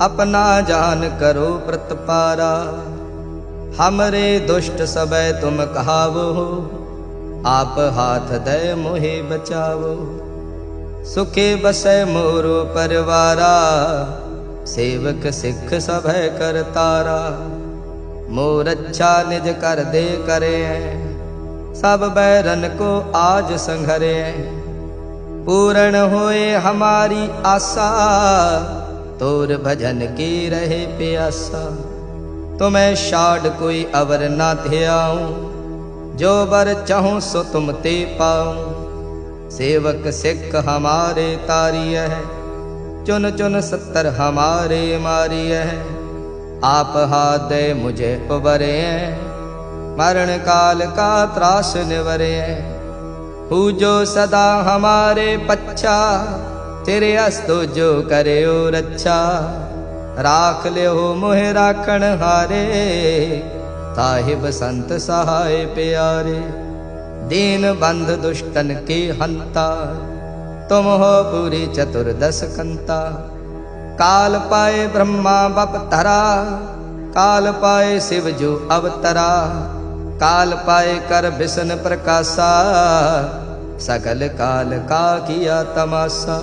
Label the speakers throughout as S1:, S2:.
S1: ਆਪਣਾ ਜਾਨ ਕਰੋ ਪ੍ਰਤਪਾਰਾ। ਹਮਰੇ ਦੁਸ਼ਟ ਸਬੈ ਤੁਮ ਕਹਾਵੋ, ਆਪ ਹਾਥ ਦੈ ਮੋਹਿ ਬਚਾਵੋ। ਸੁਖੇ ਬਸੈ ਮੋਰੋ ਪਰਵਾਰਾ, ਸੇਵਕ ਸਿੱਖ ਸਭੈ ਕਰਤਾਰਾ ਮੋ ਰੱਛਾ ਨਿਜ ਕਰ ਦੇ ਕਰੇ, ਸਭ ਬੈਰਨ ਕੋ ਆਜ ਸੰਘਰੇ। ਪੂਰਨ ਹੋਏ ਹਮਾਰੀ ਆਸਾ ਤੋਰ ਭਜਨ ਕੀ ਰਹੇ ਪਿਆਸਾ? ਤੁਮੈ ਛਾੜ ਕੋਈ ਅਵਰ ਨਾ ਧਿਆਉ, ਜੋ ਵਰ ਚਾਹੂੰ ਸੋ ਤੁਮ ਤੇ ਪਾਉ। ਸੇਵਕ ਸਿੱਖ ਹਮਾਰੇ ਤਾਰੀਐ, ਚੁਨ ਚੁਨ ਸੱਤਰ ਹਮਾਰੇ ਮਾਰੀਐ। ਆਪ ਹਾਦੇ ਮੁਝੇ ਉਬਰੈ ਮਰਨ ਕਾਲ ਕਾ ਤਰਾਸ ਨਿਵਰੈ ਹੂ ਜੋ ਸਦਾ ਹਮਾਰੇ ਪੱਛਾ ਤੇਰੇ ਅਸਤੋ ਜੋ ਕਰਿਓ ਰੱਛਾ, ਰਾਖ ਲਿਓ ਮੋਹਿ ਰਾਖਣ ਹਾਰੇ। ਤਾਹਿ ਬਸੰਤ ਸਹਾਇ ਪਿਆਰੇ, ਦੀਨ ਬੰਧ ਦੁਸ਼ਟਨ ਕੀ ਹੰਤਾ। ਤੁਮ ਹੋ ਪੂਰੀ ਚਤੁਰਦਸ ਕੰਤਾ। ਕਾਲ ਪਾਏ ਬ੍ਰਹਮਾ ਬਪ ਤਰਾ ਕਾਲ ਪਾਏ ਸਿਵ ਜੋ ਅਵਤਰਾ। ਕਾਲ ਪਾਏ ਕਰ ਬਿਸਨ ਪ੍ਰਕਾਸ਼ਾ ਸਕਲ ਕਾਲ ਕਾ ਕੀਆ ਤਮਾਸਾ।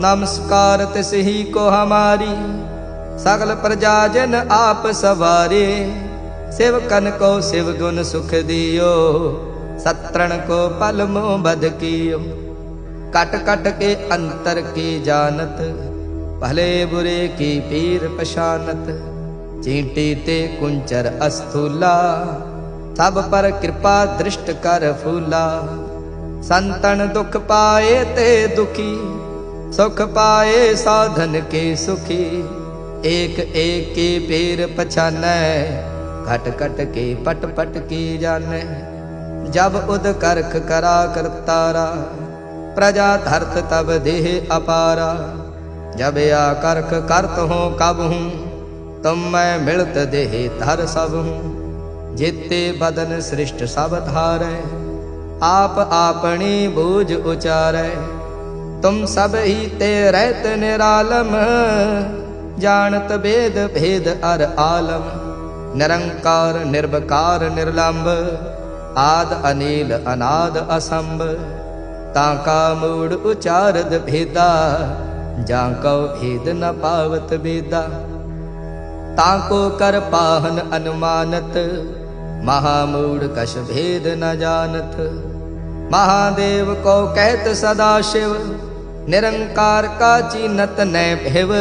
S1: ਨਮਸਕਾਰ ਤਿਸਹੀ ਕੋ ਹਮਾਰੀ, ਸਗਲ ਪ੍ਰਜਾ ਜਨ ਆਪ ਸਵਾਰੇ। ਸਿਵ ਕਨ ਕੋ ਸਿਵ ਗੁਣ ਸੁਖ ਦਿਓ, ਸਤਰਣ ਕੋ ਪਲ ਮੋ ਬਦ ਕੀਓ। ਕਟ ਕਟ ਕੇ ਅੰਤਰ ਕੀ ਜਾਣਤ, ਭਲੇ ਬੁਰੇ ਕੀ ਪੀਰ ਪਛਾਨਤ। ਚੀਂਟੀ ਤੇ ਕੁੰਚਰ ਅਸਥੂਲਾ, ਸਭ ਪਰ ਕਿਰਪਾ ਦ੍ਰਿਸ਼ਟ ਕਰ ਫੂਲਾ। ਸੰਤਨ ਦੁਖ ਪਾਏ ਤੇ ਦੁਖੀ ਸੁਖ ਪਾਏ ਸਾਧਨ ਕੇ ਸੁਖੀ, ਏਕ ਏਕ ਕੇ ਪੇਰ ਪਛਾਨੈ, ਘਟ ਘਟ ਕੇ ਪਟ ਪਟ ਕੀ ਜਾਣੈ। ਜਬ ਉਦ ਕਰਖ ਕਰਾ ਕਰਤਾਰਾ, ਪ੍ਰਜਾ ਧਰਤ ਤਬ ਦੇਹ ਅਪਾਰਾ। ਜਬ ਆ ਕਰਖ ਕਰਤ ਹੋ ਕਬ ਹੂੰ, ਤੁਮ ਮੈਂ ਮਿਲਤ ਦੇਹ ਧਰ ਸਭ ਹੂੰ। ਜੇਤੇ ਬਦਨ ਸ੍ਰਿਸ਼ਟ ਸਭ ਧਾਰੈ, ਆਪ ਆਪਣੀ ਬੂਝ ਉਚਾਰੈ। तुम सब ही ते रहत निरालम जानत भेद भेद अर आलम। निरंकार निर्वकार निर्लंब आद अनिल अनाद असंब। ताका मूड उचारद भेदा जाकव भेद न पावत बेदा ताको कर पाहन अनुमानत महामूड कश भेद न जानत। महादेव को कहत सदा शिव निरंकार का चीनत न भेव।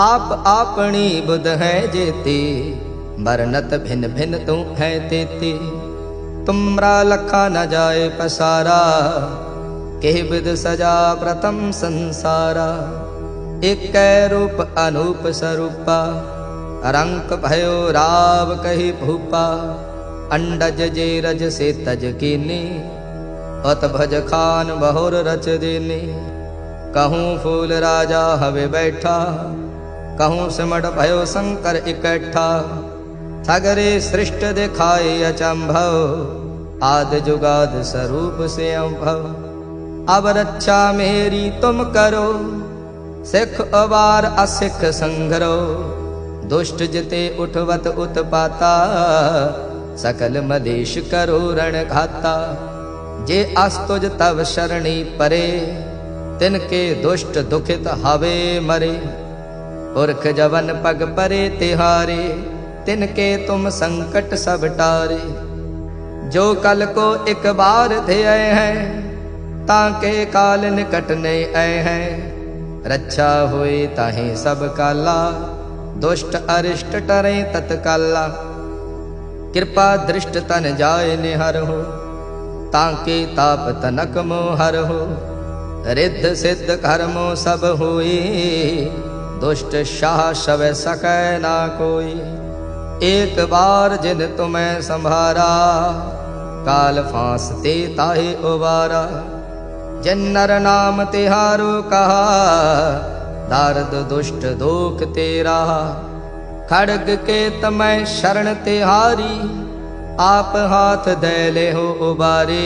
S1: आप आपनी बुध है जेते बरनत भिन भिन तू है तेते। तुमरा लखा न जाए पसारा के विद सजा प्रथम संसारा। एक रूप अनूप स्वरूपा रंक भयो राव कही भूपा। अंडज जे रज से तज बहुर रच देने ਕਹੂੰ ਫੂਲ ਰਾਜਾ ਹਵੇ ਬੈਠਾ ਕਹੂੰ ਸਿਮਟ ਭਇਓ ਸੰਕਰ ਇਕੱਠਾ ਸਗਰੇ ਸ੍ਰਿਸ਼ਟ ਦਿਖਾਏ ਅਚੰਭਵ ਆਦ ਜੁਗਾਦ ਸਰੂਪ ਸੇ ਅੰਭਵ ਅਬ ਰੱਛਾ ਮੇਰੀ ਤੁਮ ਕਰੋ ਸਿੱਖ ਅਵਾਰ ਅਸਿੱਖ ਸੰਗਰੋ ਦੁਸ਼ਟ ਜਿਤੇ ਉਠਵਤ ਉਤਪਾਤਾ ਸਕਲ ਮਲੇਸ਼ ਕਰੋ ਰਣ ਘਾਤਾ ਜੇ ਅਸਤੁਜ ਤਵ ਸ਼ਰਣੀ ਪਰੇ ਤਿਨ ਕੇ ਦੁਸ਼ਟ ਦੁਖਿਤ ਹਵੇ ਮਰੇ। ਪੁਰਖ ਜਵਨ ਪਗ ਪਰੇ ਤਿਹਾਰੇ, ਤਿਨ ਕੇ ਤੁਮ ਸੰਕਟ ਸਭ ਟਾਰੇ। ਜੋ ਕਲ ਕੋ ਇੱਕ ਬਾਰ ਥਿਐ ਹੈ, ਤਾਂ ਕੇ ਕਾਲ ਨਿਕਟ ਨਹੀਂ ਆਏ ਹੈ। ਰੱਛਾ ਹੋਏ ਤਾਹੀ ਸਭ ਕਾਲਾ, ਦੁਸ਼ਟ ਅਰਿਸ਼ਟ ਟਰੇ ਤਤਕਾਲਾ। ਕਿਰਪਾ ਦ੍ਰਿਸ਼ਟ ਤਨ ਜਾਏ ਨਿਹਰ ਹੋ, ਤਾਂ ਕੇ ਤਾਪ ਤਨਕ ਮੋਹਰ ਹੋ। रिद्ध सिद्ध कर्मो सब हुई दुष्ट शाह शव सकै ना कोई एक बार जिन तुम्हें संभारा काल फांसते ताहे उबारा जिन नर नाम तिहारो कहा दारद दुष्ट दोख तेरा खड़ग के तमय शरण तिहारी आप हाथ दे ले हो उबारे